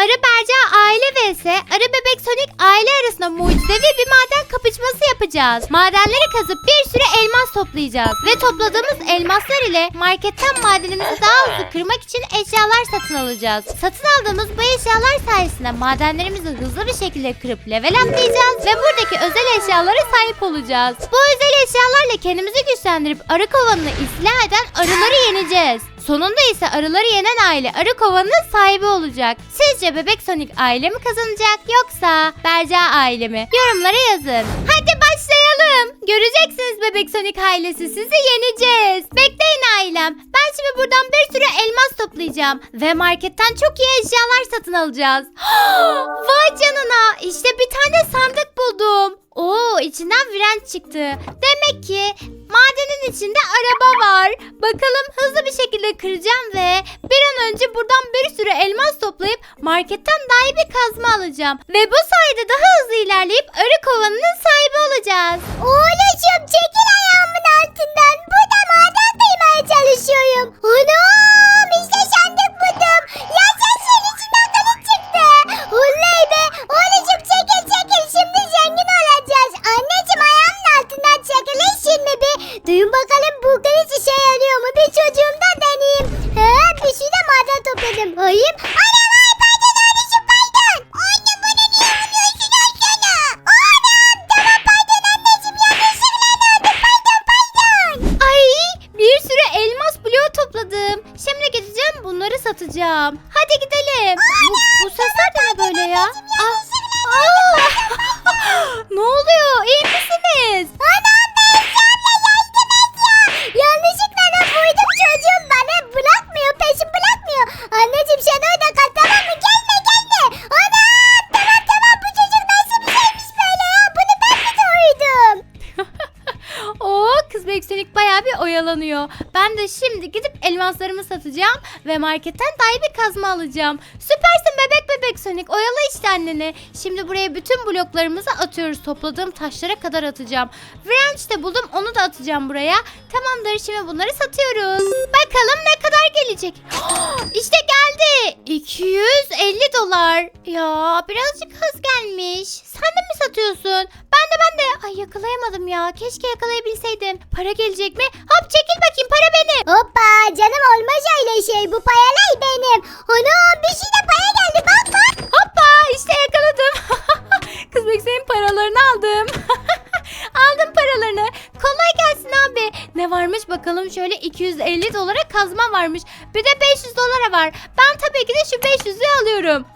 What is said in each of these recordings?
Arı Berca aile vs Arı Bebek Sonic aile arasında mucizevi bir maden kapışması yapacağız. Madenleri kazıp bir sürü elmas toplayacağız. Ve topladığımız elmaslar ile marketten madenimizi daha hızlı kırmak için eşyalar satın alacağız. Satın aldığımız bu eşyalar sayesinde madenlerimizi hızlı bir şekilde kırıp level atlayacağız ve buradaki özel eşyalara sahip olacağız. Bu özel eşyalarla kendimizi güçlendirip arı kovanını istila eden arıları yeneceğiz. Sonunda ise arıları yenen aile arı kovanının sahibi olacak. Sizce Bebek Sonic aile mi kazanacak yoksa Berca aile mi? Yorumlara yazın. Hadi başlayalım. Göreceksiniz Bebek Sonic ailesi sizi yeneceğiz. Bekleyin ailem. Ben şimdi buradan bir sürü elmas toplayacağım. Ve marketten çok iyi eşyalar satın alacağız. Vay canına. İşte bir tane sandık buldum. Oo içinden virenç çıktı. Demek ki madenin içinde araba var. Bakalım hızlı bir şekilde kıracağım ve bir an önce buradan bir sürü elmas toplayıp marketten daha iyi bir kazma alacağım. Ve bu sayede daha hızlı ilerleyip arı kovanının sahibi olacağız. Oğluşum çekil ayağımın altından. Burada maden kıymaya çalışıyorum. Anam işte sandık buldum. Çekilin şimdi bir. Duyun bakalım bu işe yarıyor bir oyalanıyor. Ben de şimdi gidip elmaslarımı satacağım ve marketten daha iyi bir kazma alacağım. Süpersin bebek bebek Sonic. Oyala işte anneni. Şimdi buraya bütün bloklarımızı atıyoruz. Topladığım taşlara kadar atacağım. Wrench de buldum onu da atacağım buraya. Tamamdır şimdi bunları satıyoruz. Bakalım ne kadar gelecek. işte geldi. 250 dolar. Ya birazcık az gelmiş. Sen de mi satıyorsun? De ben de. Ay yakalayamadım ya. Keşke yakalayabilseydim. Para gelecek mi? Hop çekil bakayım para benim. Hoppa canım olmaz öyle şey bu payalar benim. Anam bir şey de paya geldi bak bak. Hoppa işte yakaladım. Kız bek senin paralarını aldım. aldım paralarını. Kolay gelsin abi. Ne varmış bakalım şöyle 250 dolara kazma varmış. Bir de 500 dolara var. Ben tabii ki de şu 500'ü alıyorum.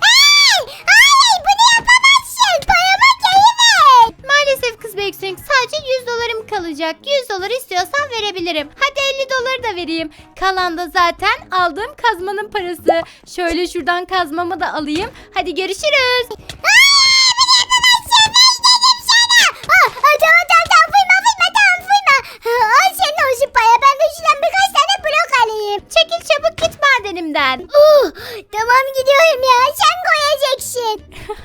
Kalacak. 100 dolar istiyorsan verebilirim. Hadi 50 doları da vereyim. Kalan da zaten aldığım kazmanın parası. Şöyle şuradan kazmamı da alayım. Hadi görüşürüz. Ay, bunu yapamazsın ben dedim sana. Ah, ah, alayım. Çekil çabuk git madenimden. Uh, tamam gidiyorum ya sen koyacaksın.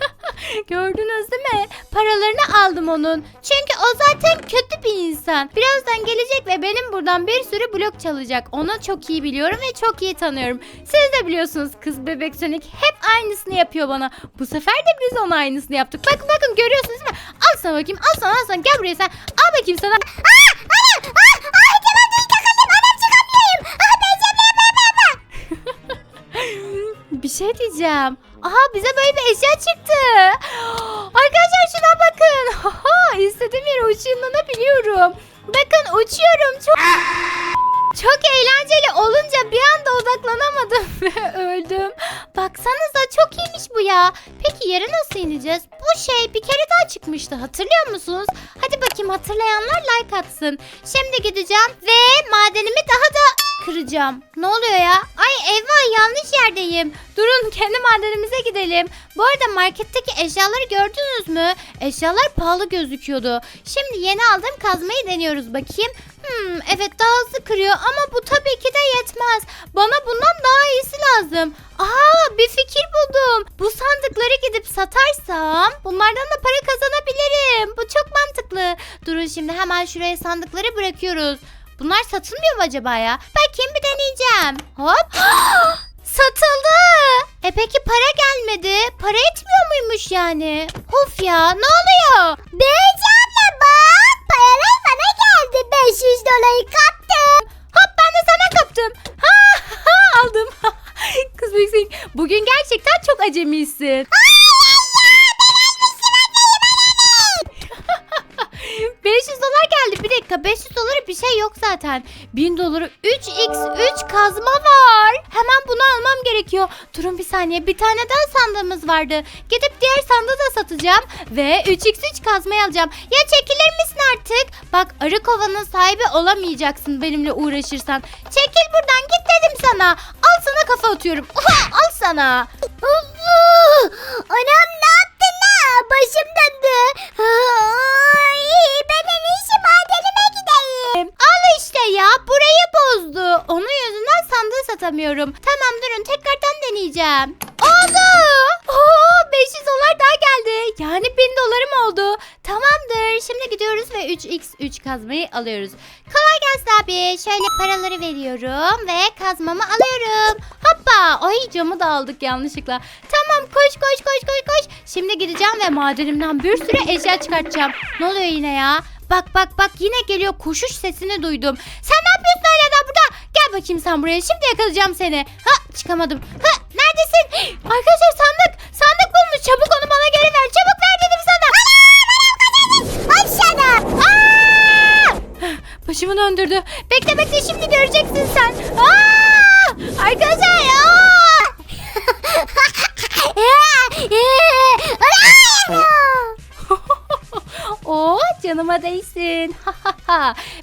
Gördünüz değil mi? Paralarını aldım onun. Çünkü o zaten kötü bir insan. Birazdan gelecek ve benim buradan bir sürü blok çalacak. Onu çok iyi biliyorum ve çok iyi tanıyorum. Siz de biliyorsunuz kız bebek Sonic hep aynısını yapıyor bana. Bu sefer de biz ona aynısını yaptık. Bakın bakın görüyorsunuz değil mi? Al sana bakayım al sana al sana gel buraya sen. Al bakayım sana. Ah, Bir şey diyeceğim. Aha bize böyle bir eşya çıktı. Arkadaşlar şuna bakın. Aha, istediğim yere ışınlanabiliyorum. Bakın uçuyorum. Çok çok eğlenceli olunca bir anda odaklanamadım ve öldüm. Baksanıza çok iyiymiş bu ya. Peki yere nasıl ineceğiz? Bu şey bir kere daha çıkmıştı. Hatırlıyor musunuz? Hadi bakayım hatırlayanlar like atsın. Şimdi gideceğim ve madenimi daha da kıracağım. Ne oluyor ya? Ay eyvah yanlış yerdeyim. Durun kendi madenimize gidelim. Bu arada marketteki eşyaları gördünüz mü? Eşyalar pahalı gözüküyordu. Şimdi yeni aldığım kazmayı deniyoruz bakayım. Hmm, evet daha hızlı kırıyor ama bu tabii ki de yetmez. Bana bundan daha iyisi lazım. Aa bir fikir buldum. Bu sandıkları gidip satarsam bunlardan da para kazanabilirim. Bu çok mantıklı. Durun şimdi hemen şuraya sandıkları bırakıyoruz. Bunlar satılmıyor mu acaba ya? Bakayım bir deneyeceğim. Hop. satıldı. E peki para gelmedi. Para etmiyor muymuş yani? Of ya ne oluyor? Beyci abla bak paralar bana geldi 500 doları kaptım. Hop ben de sana kaptım. Ha, ha aldım. Kız büyüksün. Bugün gerçekten çok acemisin. 500 dolar geldi. Bir dakika 500 dolara bir şey yok zaten. 1000 doları 3x3 kazma var. Hemen bunu almam gerekiyor. Durun bir saniye. Bir tane daha sandığımız vardı. Gidip diğer sandığı da satacağım. Ve 3x3 kazmayı alacağım. Ya çekilir misin artık? Bak arı kovanın sahibi olamayacaksın benimle uğraşırsan. Çekil buradan git dedim sana. Al sana kafa atıyorum. Al sana. Ufu! Anam ne? Başım döndü. Ay, ben en iyisi madenime gideyim. Al işte ya burayı bozdu. Onun yüzünden sandığı satamıyorum. Tamam durun tekrardan deneyeceğim. Oldu. Oo, 500 dolar daha geldi. Yani 1000 dolarım oldu. Tamamdır. Şimdi gidiyoruz ve 3x3 kazmayı alıyoruz. Kolay gelsin abi. Şöyle paraları veriyorum ve kazmamı alıyorum. Hoppa. Ay camı da aldık yanlışlıkla. Tamam koş koş koş koş koş. Şimdi gideceğim ve madenimden bir sürü eşya çıkartacağım. Ne oluyor yine ya? Bak bak bak yine geliyor koşuş sesini duydum. Sen ne yapıyorsun hala da burada? Gel bakayım sen buraya şimdi yakalayacağım seni. Ha çıkamadım. Ha neredesin? Arkadaşlar sandık. Sandık bulmuş. Çabuk onu bana geri ver. Çabuk ver dedim sana. Aa! Başımı döndürdü. Bekle bekle şimdi göreceksin sen. Aa! Arkadaşlar aa! Oo canıma değsin.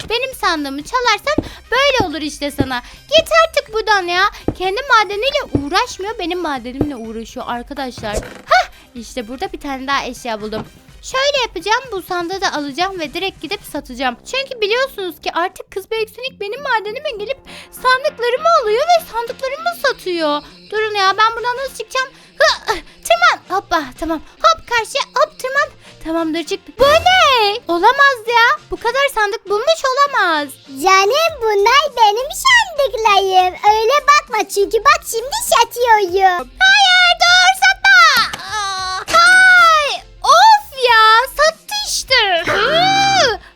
Benim sandığımı çalarsan böyle olur işte sana. Git artık buradan ya. Kendi madeniyle uğraşmıyor benim madenimle uğraşıyor arkadaşlar. Hah işte burada bir tane daha eşya buldum. Şöyle yapacağım bu sandığı da alacağım ve direkt gidip satacağım. Çünkü biliyorsunuz ki artık kız Beyksünik benim madenime gelip sandıklarımı alıyor ve sandıklarımı satıyor. Durun ya ben buradan nasıl çıkacağım? Hı, tırman. Hoppa tamam. Hop karşıya hop tırman. Tamamdır çıktık. Bu ne? Olamaz ya. Bu kadar sandık bulmuş olamaz. Canım bunlar benim sandıklarım. Öyle bakma çünkü bak şimdi satıyorum. Hayır dur satma. Hay. Of ya sattı işte. Hı,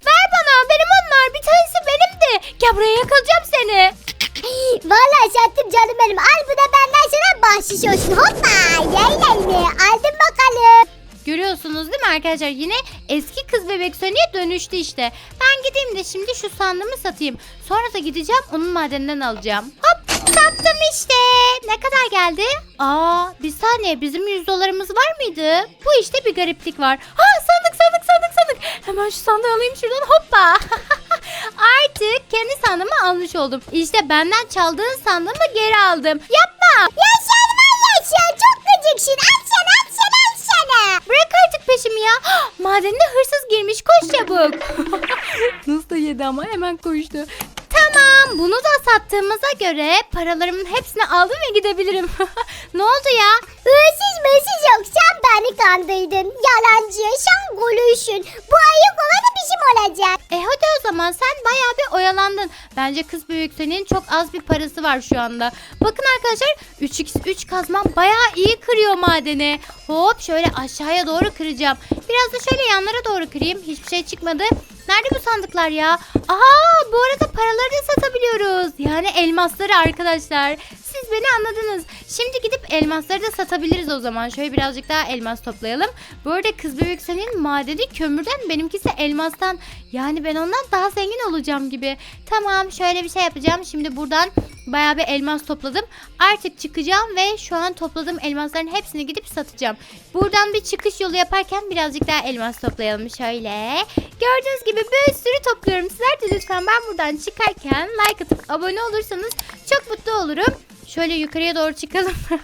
Ver bana benim onlar bir tanesi benim de. Gel buraya yakalayacağım seni. Vallahi sattım canım benim. Al bu da benden sana bahşiş olsun. Hoppa yaylayını aldım arkadaşlar? Yine eski kız bebek Sony'e dönüştü işte. Ben gideyim de şimdi şu sandığımı satayım. Sonra da gideceğim onun madeninden alacağım. Hop sattım işte. Ne kadar geldi? Aa bir saniye bizim 100 dolarımız var mıydı? Bu işte bir gariplik var. Ha sandık sandık sandık sandık. Hemen şu sandığı alayım şuradan hoppa. Artık kendi sandığımı almış oldum. İşte benden çaldığın sandığımı geri aldım. Yapma. Ya sen var ya sen çok gıcıksın. Al sana sana. Bırak artık peşimi ya. Madenine hırsız girmiş koş çabuk. Nasıl da yedi ama hemen koştu. Tamam bunu da sattığımıza göre paralarımın hepsini aldım ve gidebilirim. ne oldu ya? Hırsız mırsız yok sen beni kandırdın. Yalancı sen gülüşün. Bu ayı kovanı bizim olacak. E hadi o zaman sen bayağı bir oyalandın. Bence kız büyük senin çok az bir parası var şu anda. Bakın arkadaşlar 3x3 kazmam bayağı iyi kırıyor madeni. Hop şöyle aşağıya doğru kıracağım. Biraz da şöyle yanlara doğru kırayım. Hiçbir şey çıkmadı. Nerede bu sandıklar ya? Aha bu arada paraları da satabiliyoruz. Yani elmasları arkadaşlar. Siz beni anladınız. Şimdi gidip elmasları da satabiliriz o zaman. Şöyle birazcık daha elmas toplayalım. Bu arada kız bebek senin madeni kömürden benimkisi elmastan. Yani ben ondan daha zengin olacağım gibi. Tamam şöyle bir şey yapacağım. Şimdi buradan bayağı bir elmas topladım. Artık çıkacağım ve şu an topladığım elmasların hepsini gidip satacağım. Buradan bir çıkış yolu yaparken birazcık daha elmas toplayalım şöyle. Gördüğünüz gibi bir sürü topluyorum. Sizler de lütfen ben buradan çıkarken like atıp abone olursanız çok mutlu olurum. Şöyle yukarıya doğru çıkalım.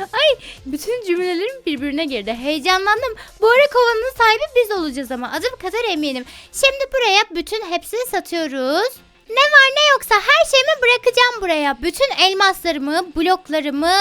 Ay bütün cümlelerim birbirine girdi. Heyecanlandım. Bu ara kovanın sahibi biz olacağız ama adım kadar eminim. Şimdi buraya bütün hepsini satıyoruz. Ne var ne yoksa her şeyimi bırakacağım buraya. Bütün elmaslarımı, bloklarımı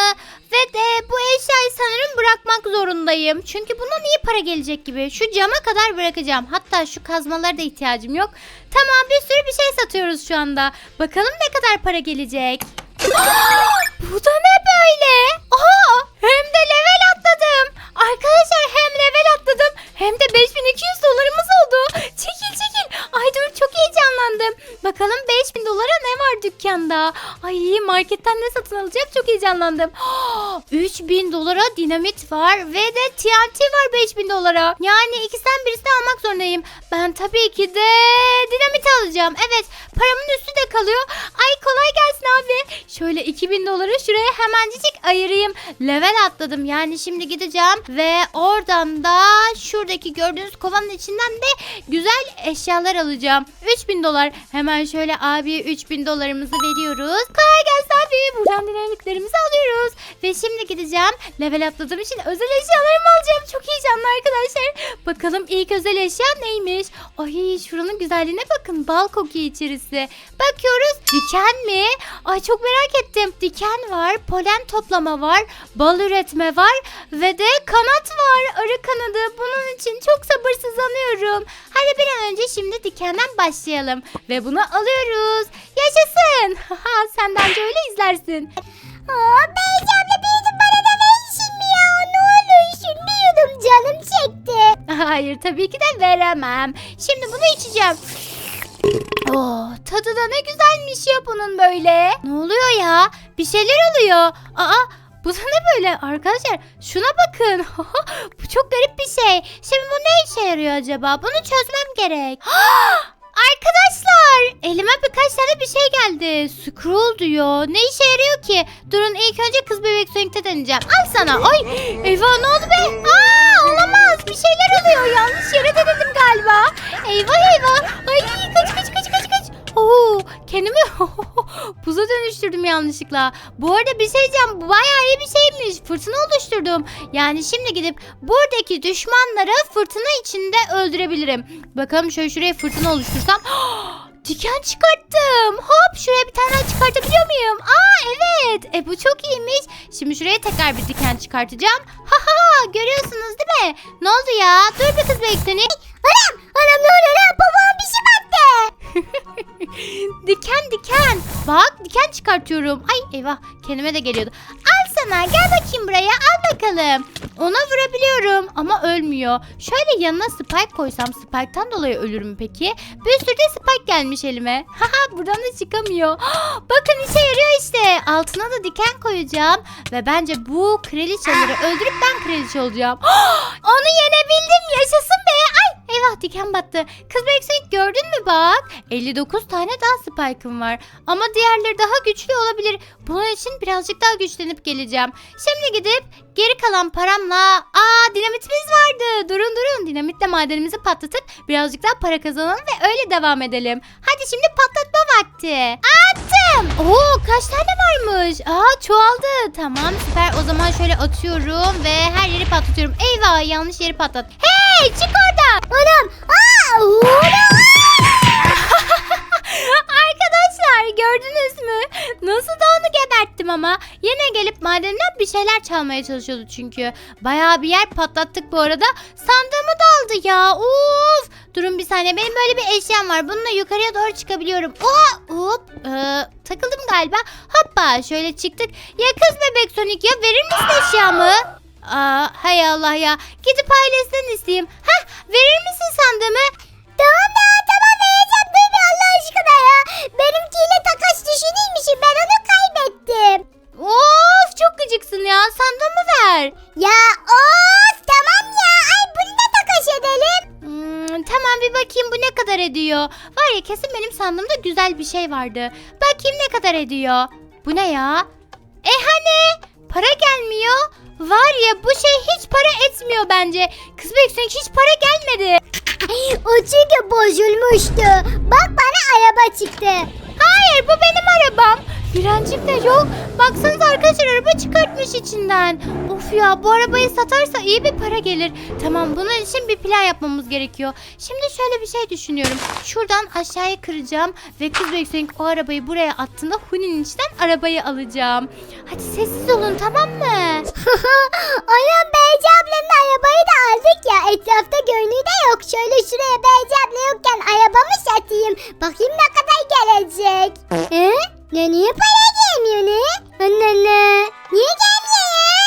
ve de bu eşyayı sanırım bırakmak zorundayım. Çünkü bundan iyi para gelecek gibi. Şu cama kadar bırakacağım. Hatta şu kazmalara da ihtiyacım yok. Tamam bir sürü bir şey satıyoruz şu anda. Bakalım ne kadar para gelecek. Bu da ne böyle? Aa, hem de level atladım. Arkadaşlar hem level atladım hem de 5200 dolarımız oldu. Çekil çekil. Ay dur çok heyecanlandım. Bakalım 5000 dolara ne var dükkanda? Ay marketten ne satın alacağım çok heyecanlandım. 3000 dolara dinamit var ve de TNT var 5000 dolara. Yani ikisinden birisini almak zorundayım. Ben tabii ki de dinamit alacağım. Evet paramın üstü de kalıyor. Ay kolay 2000 doları şuraya hemencik ayırayım. Level atladım yani şimdi gideceğim ve oradan da şuradaki gördüğünüz kovanın içinden de güzel eşyalar alacağım. 3000 dolar. Hemen şöyle abiye 3000 dolarımızı veriyoruz. Kolay gelsin abi. Buradan dinamiklerimizi alıyoruz. Ve şimdi gideceğim. Level atladığım için özel eşyalarımı alacağım. Çok heyecanlı arkadaşlar. Bakalım ilk özel eşya neymiş? Ay şuranın güzelliğine bakın. Bal kokuyor içerisi. Bakıyoruz. Diken mi? Ay çok merak ettim. Diken var. Polen toplama var. Bal üretme var. Ve de kanat var. Arı kanadı. Bunun için çok sabırsızlanıyorum. Hadi bir an önce şimdi dikenden başlayalım. Ve bunu alıyoruz. Yaşasın. Haha, Sen de anca öyle izlersin. Aa, Beyci abla büyüdüm bana da mi ya? Ne olursun bir yudum canım çekti. Hayır tabii ki de veremem. Şimdi bunu içeceğim. Oh, tadı da ne güzelmiş ya bunun böyle. Ne oluyor ya? Bir şeyler oluyor. Aa, bu da ne böyle arkadaşlar? Şuna bakın. bu çok garip bir şey. Şimdi bu ne işe yarıyor acaba? Bunu çözmem gerek. Arkadaşlar elime birkaç tane bir şey geldi. Scroll diyor. Ne işe yarıyor ki? Durun ilk önce kız bebek Sonic'te deneyeceğim. Al sana. Ay eyvah ne oldu be? Aa olamaz. Bir şeyler oluyor. Yanlış yere denedim galiba. Eyvah eyvah. Ay kaç kaç kaç kaç kaç. Oo, kendimi buza dönüştürdüm yanlışlıkla. Bu arada bir şey diyeceğim. Bayağı iyi bir şeymiş. Fırtına oluşturdum. Yani şimdi gidip buradaki düşmanları fırtına içinde öldürebilirim. Bakalım şöyle şuraya fırtına oluştursam. Diken çıkarttım. Hop şuraya bir tane daha çıkartabiliyor muyum? Aa evet. E bu çok iyiymiş. Şimdi şuraya tekrar bir diken çıkartacağım. Ha ha görüyorsunuz değil mi? Ne oldu ya? Dur bir kız bekleyin. Anam anam ne oluyor lan? Babama bir şey battı. diken diken. Bak diken çıkartıyorum. Ay eyvah kendime de geliyordu. Al sana gel bakayım buraya al bakalım. Ona vurabiliyorum ama ölmüyor. Şöyle yanına spike koysam spike'tan dolayı ölür mü peki? Bir sürü de spike gelmiş elime. Haha buradan da çıkamıyor. Bakın işe yarıyor işte. Altına da diken koyacağım. Ve bence bu kraliçeleri öldürüp ben kraliçe olacağım. Onu yenebildim yaşasın be. Ay eyvah diken battı. Kız Beksonik gördün mü bak. 59 tane daha spike'ım var. Ama diğerleri daha güçlü olabilir. Bunun için birazcık daha güçlenip geleceğim. Şimdi gidip geri kalan paramla aa dinamitimiz vardı. Durun durun dinamitle madenimizi patlatıp birazcık daha para kazanalım ve öyle devam edelim. Hadi şimdi patlatma vakti. Attım. Oo kaç tane varmış? Aa çoğaldı. Tamam süper. O zaman şöyle atıyorum ve her yeri patlatıyorum. Eyvah yanlış yeri patlat. Hey çık oradan. Anam. Aa. Arkadaşlar gördünüz mü? Nasıl da onu geberttim ama. Yine gelip madenden bir şeyler çalmaya çalışıyordu çünkü. Bayağı bir yer patlattık bu arada. Sandığımı da aldı ya. Uf. Durun bir saniye benim böyle bir eşyam var. Bununla yukarıya doğru çıkabiliyorum. Oha. Hop. Ee, takıldım galiba. Hoppa şöyle çıktık. Ya kız bebek Sonic ya verir misin eşyamı? Aa, hay Allah ya. Gidip ailesinden isteyeyim. Hah verir misin sandığımı? Tamam da tamam vereceğim. Dur bir Allah aşkına ya. Benimkiyle takas düşüneymişim. Ben onu kaybettim. Of çok gıcıksın ya. Sandığımı ver. Ya of tamam ya. Ay bunu da takas edelim. Hmm, tamam bir bakayım bu ne kadar ediyor. Var ya kesin benim sandığımda güzel bir şey vardı. Bakayım ne kadar ediyor. Bu ne ya? Var ya bu şey hiç para etmiyor bence. Kız Beksonik hiç para gelmedi. O çünkü bozulmuştu. Bak bana araba çıktı. Hayır bu benim arabam. Direncim de yok. Baksanıza arkadaşlar araba çıkartmış içinden. Of ya bu arabayı satarsa iyi bir para gelir. Tamam bunun için bir plan yapmamız gerekiyor. Şimdi şöyle bir şey düşünüyorum. Şuradan aşağıya kıracağım ve kız Beksonik o arabayı buraya attığında Huni'nin içinden arabayı alacağım. Hadi sessiz olun tamam mı? Anam Beyci ablanın arabayı da aldık ya. Etrafta gönlü de yok. Şöyle şuraya Beyci abla yokken arabamı satayım. Bakayım ne kadar gelecek. He? Ne niye para gelmiyor ne? Anne anne. Niye gelmiyor ya?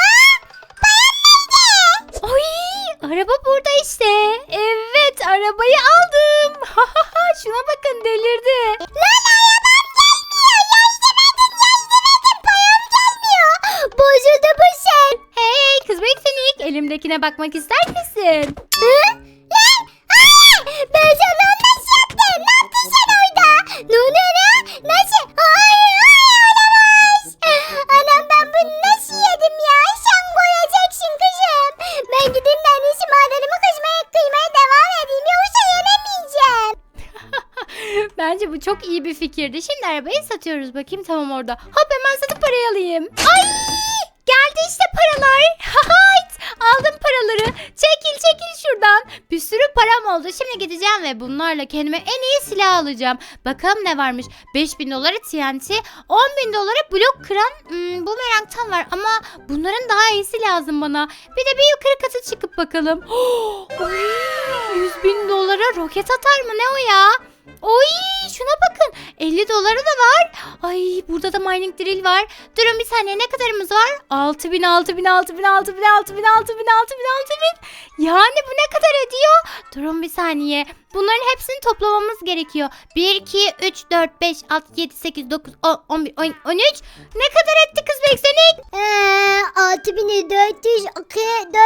Aa, param nerede? Ay araba burada işte. Evet arabayı aldım. Şuna bakın delirdi. Lan arabam gelmiyor. Yazdımadın yazdımadın param gelmiyor. Bozuldu bu şey. Hey kız beklenik elimdekine bakmak ister misin? Hı? Lan! Aa! Ben çok iyi bir fikirdi. Şimdi arabayı satıyoruz. Bakayım tamam orada. Hop hemen satıp parayı alayım. Ay! Geldi işte paralar. Aldım paraları. Çekil çekil şuradan. Bir sürü param oldu. Şimdi gideceğim ve bunlarla kendime en iyi silah alacağım. Bakalım ne varmış. 5000 dolara TNT, 10 bin dolara blok kıran hmm, bumerangtan var. Ama bunların daha iyisi lazım bana. Bir de bir yukarı kata çıkıp bakalım. Oy, 100 bin dolara roket atar mı ne o ya? Oy şuna bakın 50 dolara da var. Ay burada da mining drill var. Durun bir saniye ne kadarımız var? 6000 6000 6000 6000 6000 6000 6000 6000 Yani bu ne kadar ediyor? Durun bir saniye. Bunların hepsini toplamamız gerekiyor. 1 2 3 4 5 6 7 8 9 10 11 12 13 Ne kadar etti kız beksenik? Eee 6400 4 5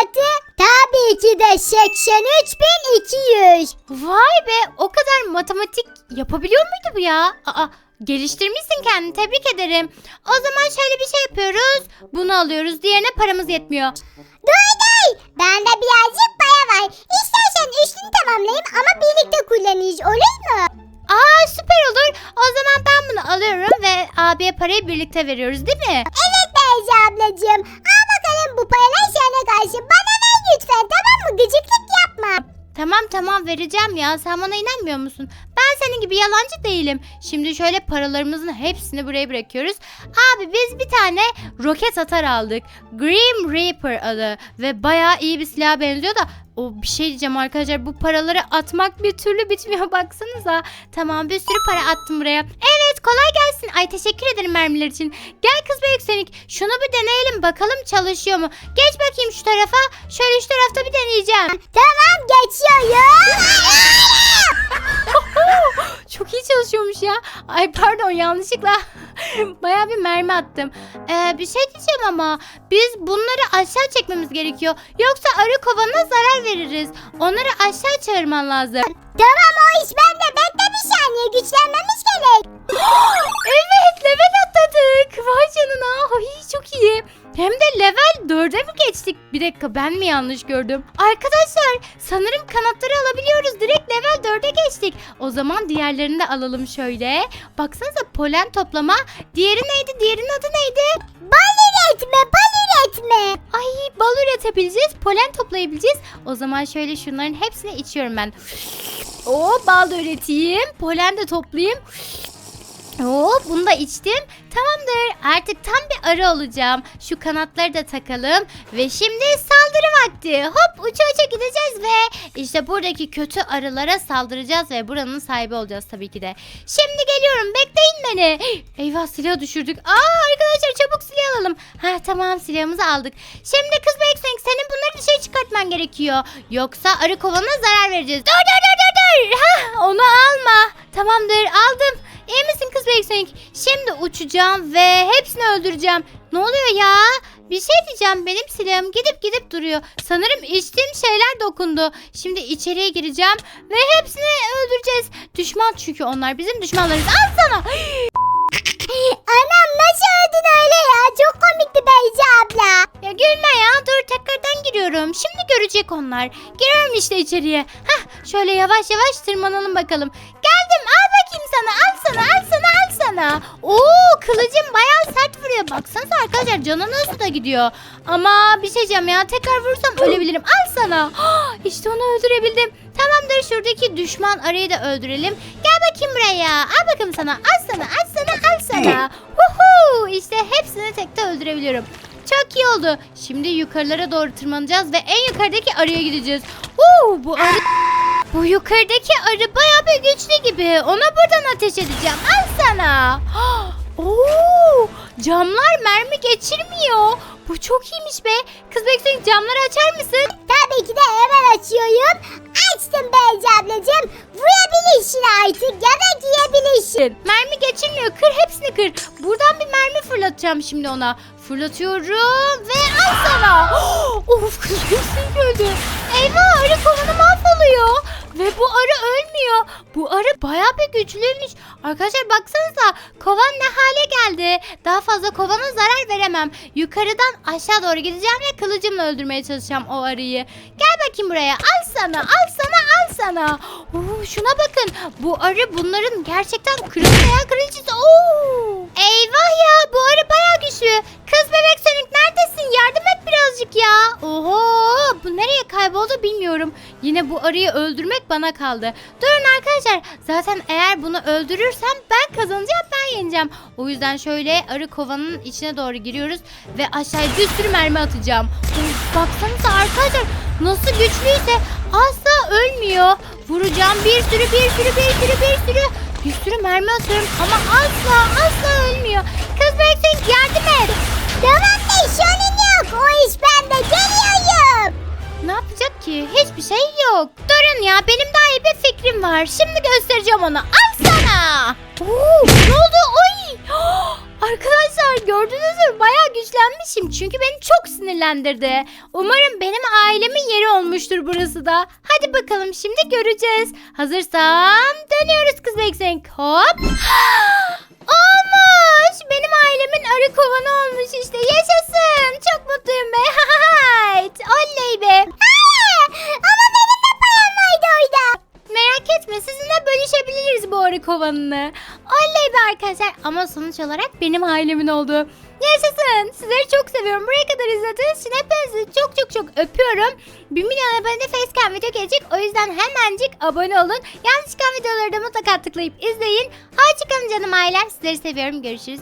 6 tabii ki de 83200. Vay be o kadar matematik yapabiliyor muydu bu ya? Aa geliştirmişsin kendini tebrik ederim. O zaman şöyle bir şey yapıyoruz. Bunu alıyoruz diğerine paramız yetmiyor. Dur dur. Bende birazcık para var. İstersen üstünü tamamlayayım ama birlikte kullanırız olur mu? Aa süper olur. O zaman ben bunu alıyorum ve abiye parayı birlikte veriyoruz değil mi? Evet Beyza ablacığım. Al bakalım bu paralar sana karşı. Bana ver lütfen tamam mı? Gıcıklık yapma. Tamam tamam vereceğim ya. Sen bana inanmıyor musun? Ben senin gibi yalancı değilim. Şimdi şöyle paralarımızın hepsini buraya bırakıyoruz. Abi biz bir tane roket atar aldık. Grim Reaper adı. Ve bayağı iyi bir silaha benziyor da o bir şey diyeceğim arkadaşlar bu paraları atmak bir türlü bitmiyor baksanıza. Tamam bir sürü para attım buraya. Evet kolay gelsin. Ay teşekkür ederim mermiler için. Gel kız be yükselik. Şunu bir deneyelim bakalım çalışıyor mu? Geç bakayım şu tarafa. Şöyle şu tarafta bir deneyeceğim. Tamam geçiyorum. Çok iyi çalışıyormuş ya. Ay pardon yanlışlıkla bayağı bir mermi attım. Ee, bir şey diyeceğim ama biz bunları aşağı çekmemiz gerekiyor. Yoksa arı kovanına zarar veririz. Onları aşağı çağırman lazım. tamam o iş bende. Bekle bir saniye güçlenmemiz gerek. evet level atladık. Vay canına. Ay, çok iyi. Hem de level 4'e mi geçtik? Bir dakika ben mi yanlış gördüm? Arkadaşlar sanırım kanatları alabiliyoruz. Direkt level 4'e geçtik. O zaman diğerlerini de alalım şöyle. Baksanıza polen toplama. Diğeri neydi? Diğerinin adı neydi? Bal üretme bal üretme. Ay bal üretebileceğiz. Polen toplayabileceğiz. O zaman şöyle şunların hepsini içiyorum ben. Oo bal da üreteyim. Polen de toplayayım. Oo bunu da içtim. Tamamdır. Artık tam bir arı olacağım. Şu kanatları da takalım. Ve şimdi saldırı vakti. Hop uça uça gideceğiz ve işte buradaki kötü arılara saldıracağız ve buranın sahibi olacağız tabii ki de. Şimdi geliyorum. Bekleyin beni. Eyvah silahı düşürdük. Aa arkadaşlar çabuk silah alalım. Ha tamam silahımızı aldık. Şimdi kız Beksenk senin bunları dışarı çıkartman gerekiyor. Yoksa arı kovanına zarar vereceğiz. Dur dur dur dur dur. Ha, onu alma. Tamamdır aldım. İyi misin kız Beksenk? Şimdi uçacağım ve hepsini öldüreceğim. Ne oluyor ya? Bir şey diyeceğim benim silahım gidip gidip duruyor. Sanırım içtiğim şeyler dokundu. Şimdi içeriye gireceğim ve hepsini öldüreceğiz. Düşman çünkü onlar bizim düşmanlarımız. Al sana. Anam nasıl öldün öyle ya? Çok komikti Beyza abla. Ya gülme ya dur tekrardan giriyorum. Şimdi görecek onlar. Giriyorum işte içeriye. Hah şöyle yavaş yavaş tırmanalım bakalım. Geldim al bakayım sana al sana al sana al sana. Oo kılıcım bayağı sert vuruyor. Baksanıza arkadaşlar canı nasıl da gidiyor. Ama bir şey ya tekrar vurursam ölebilirim. Al sana. İşte onu öldürebildim. Tamamdır şuradaki düşman arayı da öldürelim. Gel bakayım buraya. Al bakalım sana. Al sana al sana sana. Huhu işte hepsini tekte öldürebiliyorum. Çok iyi oldu. Şimdi yukarılara doğru tırmanacağız ve en yukarıdaki arıya gideceğiz. Huu, bu arı Bu yukarıdaki arı bayağı bir güçlü gibi. Ona buradan ateş edeceğim. Al sana. Oo, camlar mermi geçirmiyor. Bu çok iyiymiş be. Kız Beksin camları açar mısın? Tabii ki de hemen açıyorum. Açtım Beyci ablacığım. Vurabilirsin artık ya da giyebilirsin. Mermi geçirmiyor. Kır hepsini kır. Buradan bir mermi fırlatacağım şimdi ona. Fırlatıyorum ve al sana. of kız Beksin öldü. Eyvah arı kovanı mahvoluyor. Ve bu arı ölmüyor. Bu arı bayağı bir güçlüymüş. Arkadaşlar baksanıza kovan ne hale geldi. Daha fazla kovana zarar veremem. Yukarıdan aşağı doğru gideceğim ve kılıcımla öldürmeye çalışacağım o arıyı. Gel bakayım buraya. Al sana, al sana, al sana. Oo, şuna bakın. Bu arı bunların gerçekten kırılmayan kraliçesi. Oo. Eyvah ya bu arı bayağı güçlü. Kız bebek Sonic neredesin? Yardım et birazcık ya. Oho bu nereye kayboldu bilmiyorum. Yine bu arıyı öldürmek bana kaldı. Durun arkadaşlar. Zaten eğer bunu öldürürsem ben kazanacağım ben yeneceğim. O yüzden şöyle arı kovanın içine doğru giriyoruz. Ve aşağıya bir sürü mermi atacağım. Baksanıza arkadaşlar nasıl güçlüyse asla ölmüyor. Vuracağım bir sürü bir sürü bir sürü bir sürü. Bir sürü mermi atıyorum ama asla asla ölmüyor. Kız Beksin yardım et. Tamam be sorun yok. O iş bende geliyorum. Ne yapacak ki? Hiçbir şey yok. Durun ya benim daha iyi bir fikrim var. Şimdi göstereceğim ona. Al sana. Oo, ne oldu? Oy. Arkadaşlar gördünüz mü? Bayağı güçlenmişim. Çünkü beni çok sinirlendirdi. Umarım benim ailemin yeri olmuştur burası da. Hadi bakalım şimdi göreceğiz. Hazırsan dönüyoruz kız Eksik. Hop. Olmuş. Benim ailemin arı kovanı olmuş işte. Yaşasın. Çok mutluyum be. Oley be. Ama benim de payam vardı orada. Merak etme sizinle bölüşebiliriz bu arı kovanını. Oley be arkadaşlar ama sonuç olarak benim ailemin oldu. Yaşasın. Sizleri çok seviyorum. Buraya kadar izlediğiniz için hepinizi çok çok çok öpüyorum. 1 milyon abonede facecam video gelecek. O yüzden hemencik abone olun. Yanlış çıkan videoları da mutlaka tıklayıp izleyin. Hoşçakalın canım ailem. Sizleri seviyorum. Görüşürüz.